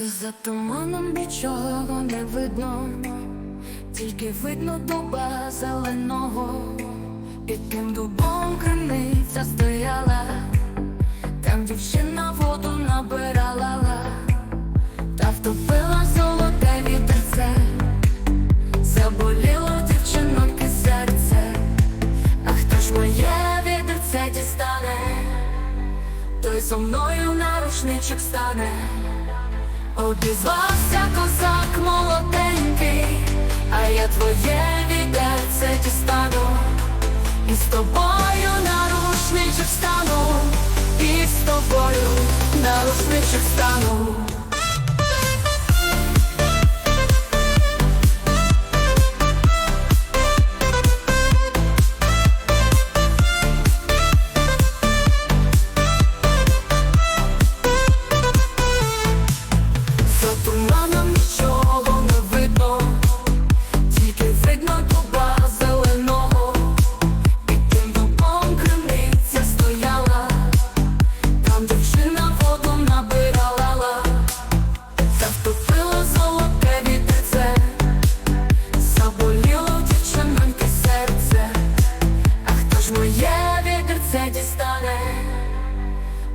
І за туманом нічого не видно, тільки видно дуба зеленого, під тим дубом криниця стояла, там дівчина воду набирала, та втопила золоте вітерце, заболіло дівчиноньки серце, а хто ж моє вітерце дістане, той зо мною на рушничок стане. Обізвався козак молоденький, а я твоє відерце дістану, і з тобою нарушничок стану, і з тобою нарушничок стану. Нічого не видно, тільки видно дуба зеленого, під тим дубом криниця стояла, там дівчина воду набирала, та золоте вітерце, заболіло дівчиноньки серце, а ж моє вітерце дістане,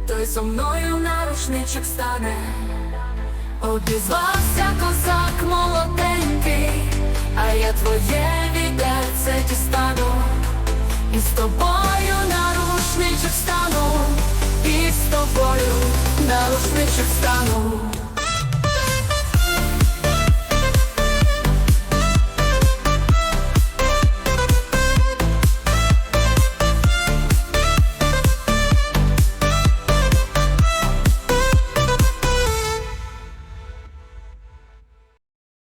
той зо мною на рушничок стане. Обізвався козак молоденький, а я твоє відерце дістану, і з тобою нарушничок стану, і з тобою нарушничок стану.